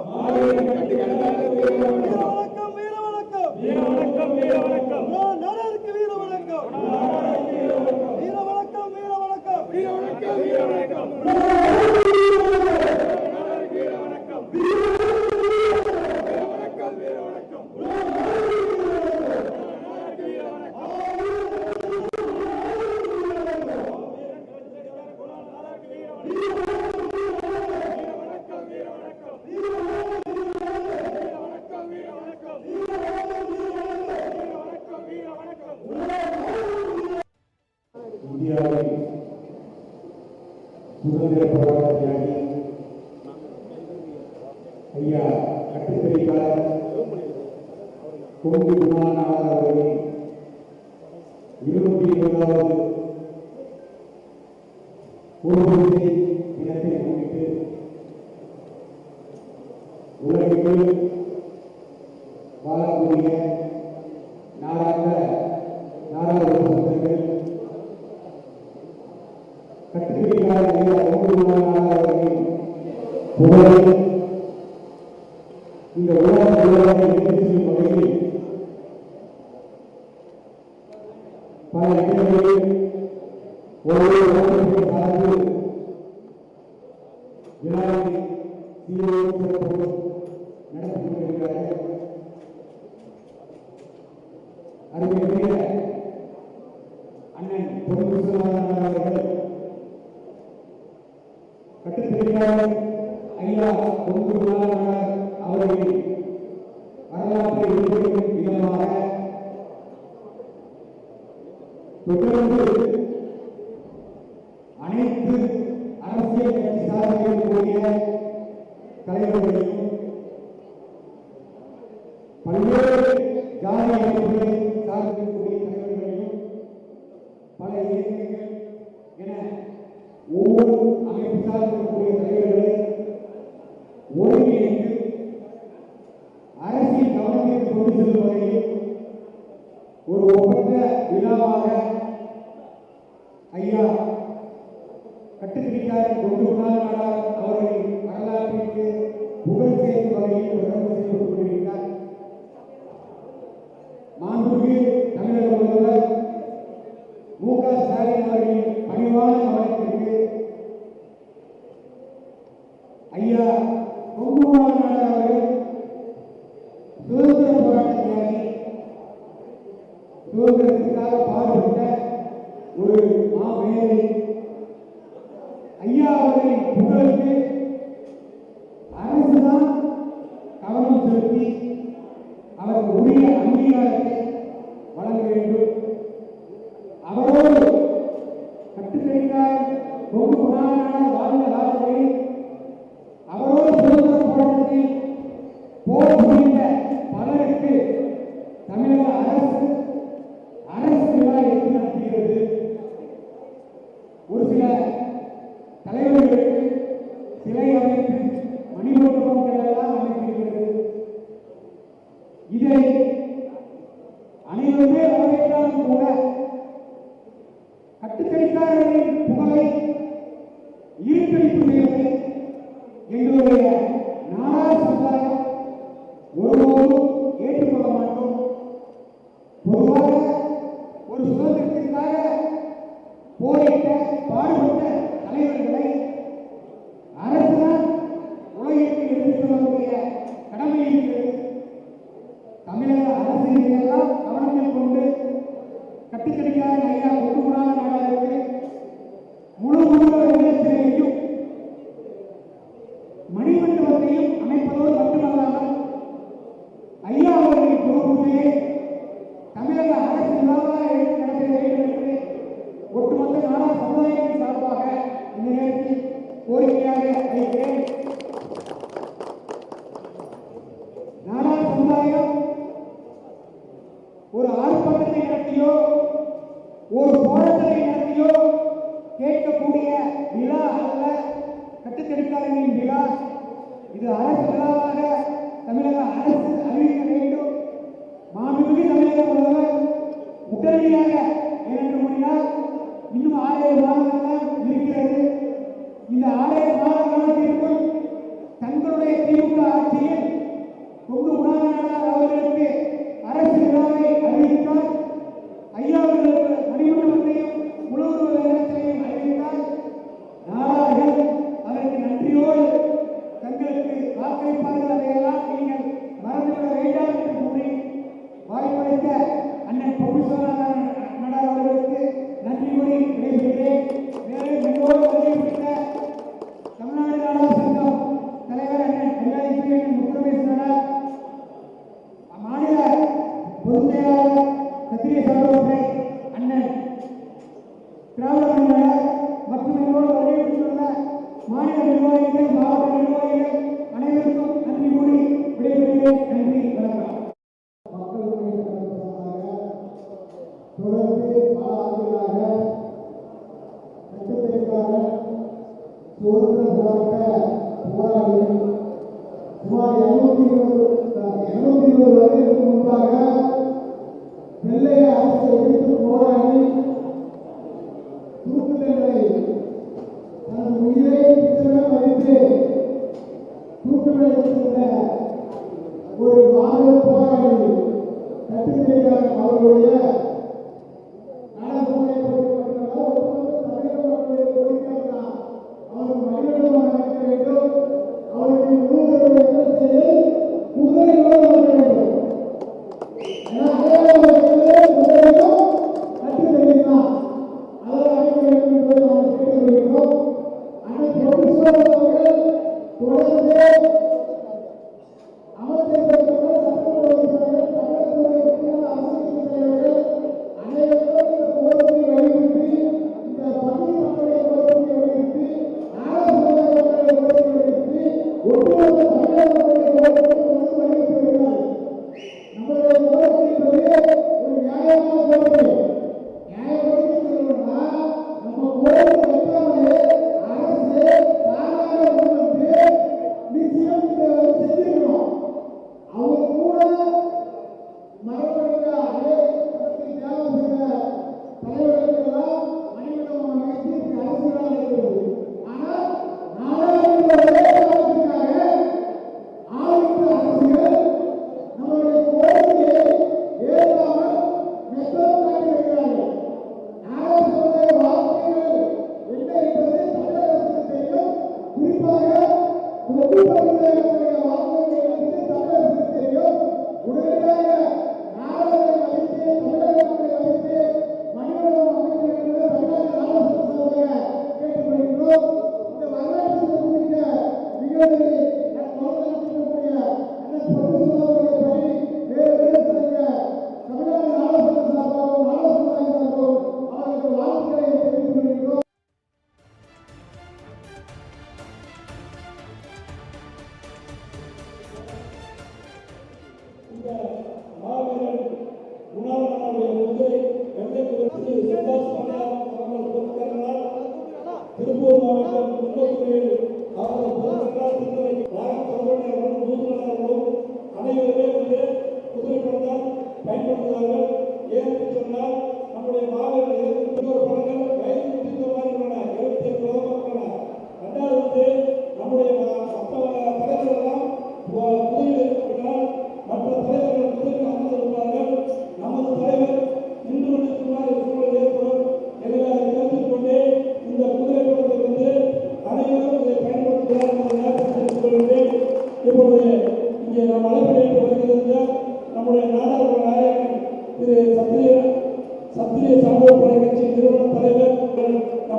Amin. Ganti-ganti. சுதந்திர போராட்ட தியாகி ஐயா கட்டுத்திரைக்காரர் கொங்கு குமாரனார் அவர்களின் இருபத்தி இருபதாவது பூர்வத்தை தினத்தை முன்னிட்டு உலகிற்கு வாழக்கூடிய நாடாக புகழை இந்த உலக புகழை எடுத்து செல்லும் வகையில் பல இடங்களில் ஒவ்வொரு ஓட்டத்தை சார்ந்து விழாவை சீரோடு சிறப்போடு நடத்தி கொண்டிருக்கிறார்கள் Thank you. esa parte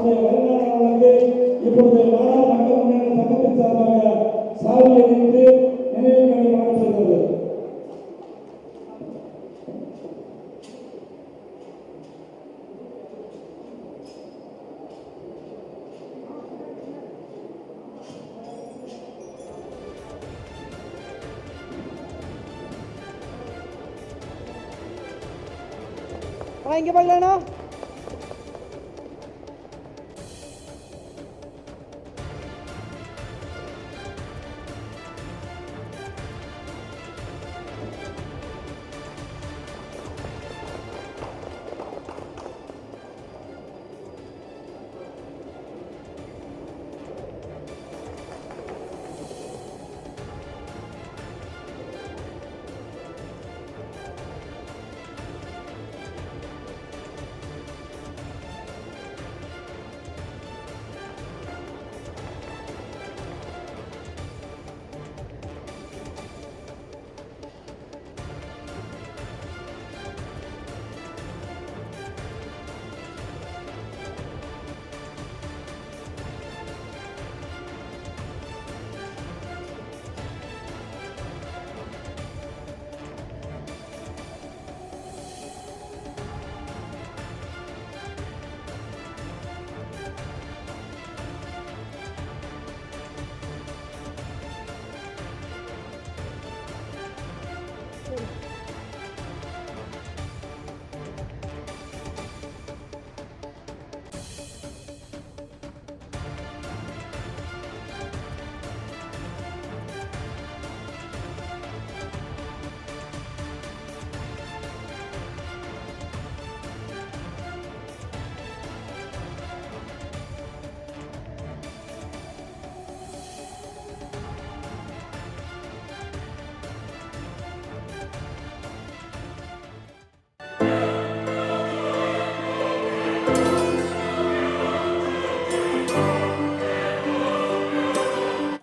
நம்முடைய வருங்கானவர்களுக்கு இப்பொழுது மாணவ மக்கள் முன்னேற்ற சங்கத்தின் சார்பாக சாதனை வைத்து நினைவுகளை மாற்றுகிறது இங்கே பார்க்கலண்ணா